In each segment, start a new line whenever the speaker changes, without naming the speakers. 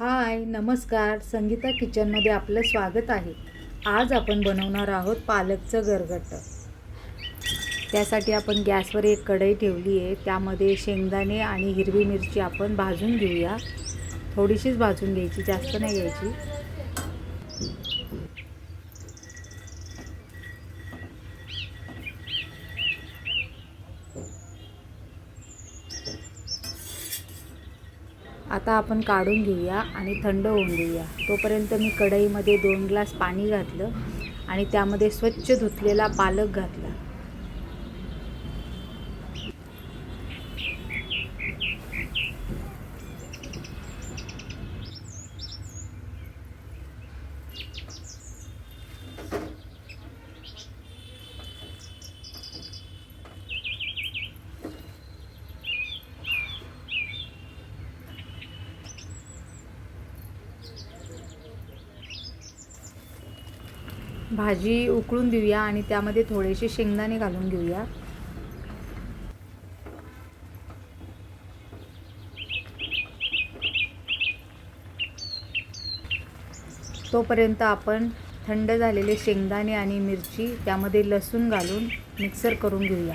हाय नमस्कार. संगीता किचनमध्ये आपलं स्वागत आहे. आज आपण बनवणार आहोत पालकचं गरगट त्यासाठी आपण गॅसवर एक कढई ठेवली आहे. त्यामध्ये शेंगदाणे आणि हिरवी मिरची आपण भाजून घेऊया. थोडीशीच भाजून घ्यायची जास्त नाही घ्यायची. आता आपण काढून घेऊया आणि थंड होऊन देऊया. तोपर्यंत मी कढईमध्ये दोन ग्लास पाणी घातलं आणि त्यामध्ये स्वच्छ धुतलेला पालक घातला. भाजी उकळून देऊया आणि त्यामध्ये थोडेसे शेंगदाणे घालून घेऊया. तोपर्यंत आपण थंड झालेले शेंगदाणे आणि मिरची त्यामध्ये लसूण घालून मिक्सर करून घेऊया.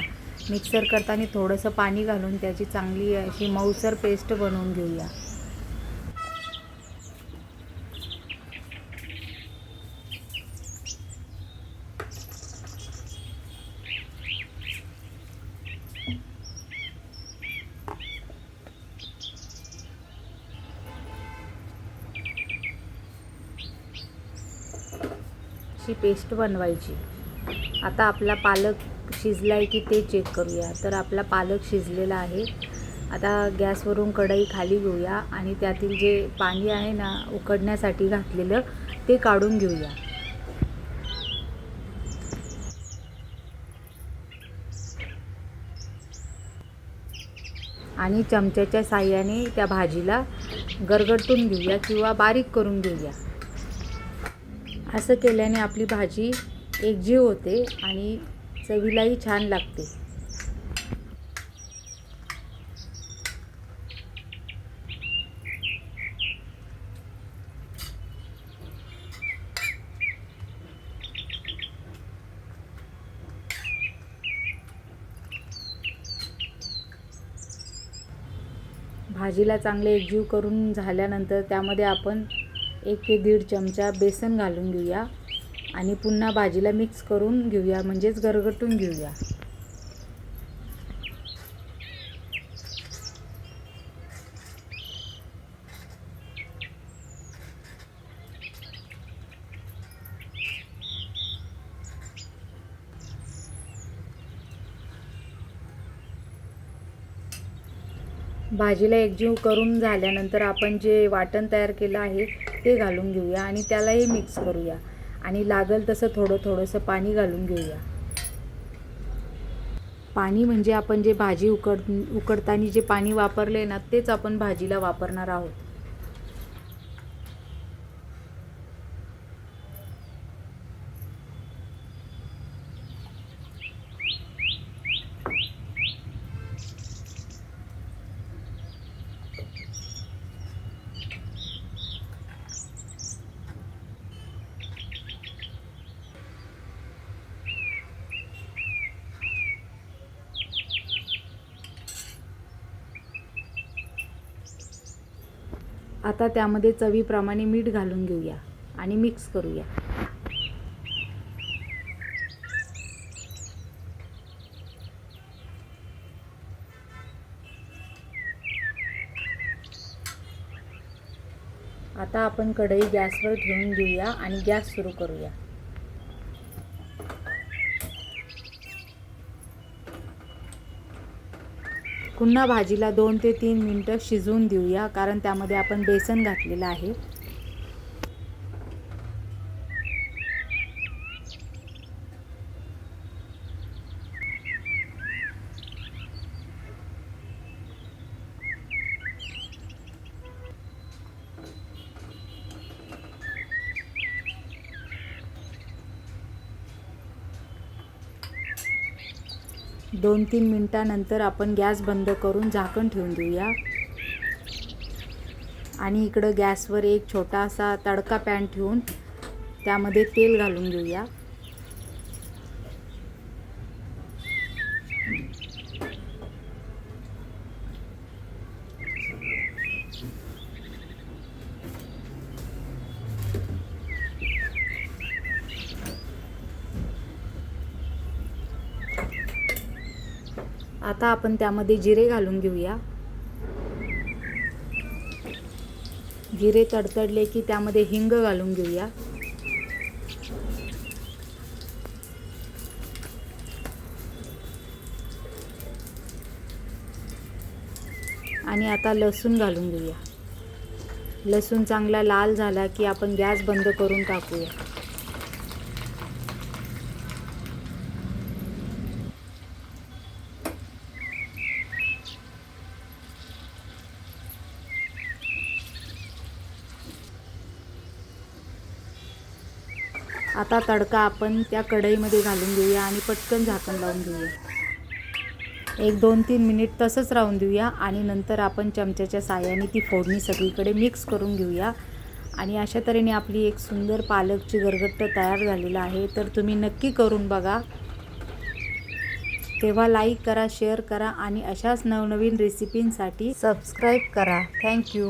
मिक्सर करताना थोडंसं पाणी घालून त्याची चांगली अशी मऊसर पेस्ट बनवून घेऊया. अशी पेस्ट बनवायची. आता आपला पालक शिजला आहे की ते चेक करूया. तर आपला पालक शिजलेला आहे. आता गॅसवरून कढई खाली घेऊया आणि त्यातील जे पाणी आहे ना उकडण्यासाठी घातलेलं ते काढून घेऊया. आणि चमच्याच्या साह्याने त्या भाजीला गरगटून घेऊया किंवा बारीक करून घेऊया. असं केल्याने आपली भाजी एकजीव होते आणि चवीलाही छान लागते. भाजीला चांगले एकजीव करून झाल्यानंतर त्यामध्ये आपण एक ते दीड चमचा बेसन घालून घेऊया. आणि पुन्हा भाजीला मिक्स करून घेऊया म्हणजेच गरगटून घेऊया. भाजीला एकजीव करून झाल्यानंतर आपण जे वाटण तयार केलं आहे ते घालून घेऊया आणि त्यालाही मिक्स करूया. आणि लागल तसं थोडं थोडंसं पाणी घालून घेऊया. पाणी म्हणजे आपण जे भाजी उकड उकडताना जे पाणी वापरले ना तेच आपण भाजीला वापरणार आहोत. आता त्यामध्ये चवीप्रमाणे मीठ घालून घेऊया आणि मिक्स करूया. आता आपण कढई गॅसवर ठेवून घेऊया आणि गॅस सुरू करूया. पुन्हा भाजीला दोन ते तीन मिनटं शिजवून देऊया कारण त्यामध्ये आपण बेसन घातलेलं आहे. दोन तीन मिनटानंतर आपण गॅस बंद करून झाकण ठेवून देऊया. आणि इकडं गॅसवर एक छोटासा तडका पॅन ठेवून त्यामध्ये तेल घालून घेऊया. आता आपण त्यामध्ये जिरे घालून घेऊया. जिरे तडतडले की त्यामध्ये हिंग घालून घेऊया. आणि आता लसूण घालून घेऊया. लसूण चांगला लाल झाला की आपण गॅस बंद करून टाकूया. आता तडका आपण त्या कढईमध्ये घालून घेऊया आणि पटकन झाकण लावून घेऊया. एक दोन तीन मिनिट तसंच राहून देऊया आणि नंतर आपण चमच्याच्या साह्याने ती फोडणी सगळीकडे मिक्स करून घेऊया. आणि अशा तऱ्हेने आपली एक सुंदर पालकची गरगट्ट तयार झालेलं आहे. तर तुम्ही नक्की करून बघा. तेव्हा लाईक करा शेअर करा आणि अशाच नवनवीन रेसिपींसाठी सबस्क्राईब करा. थँक्यू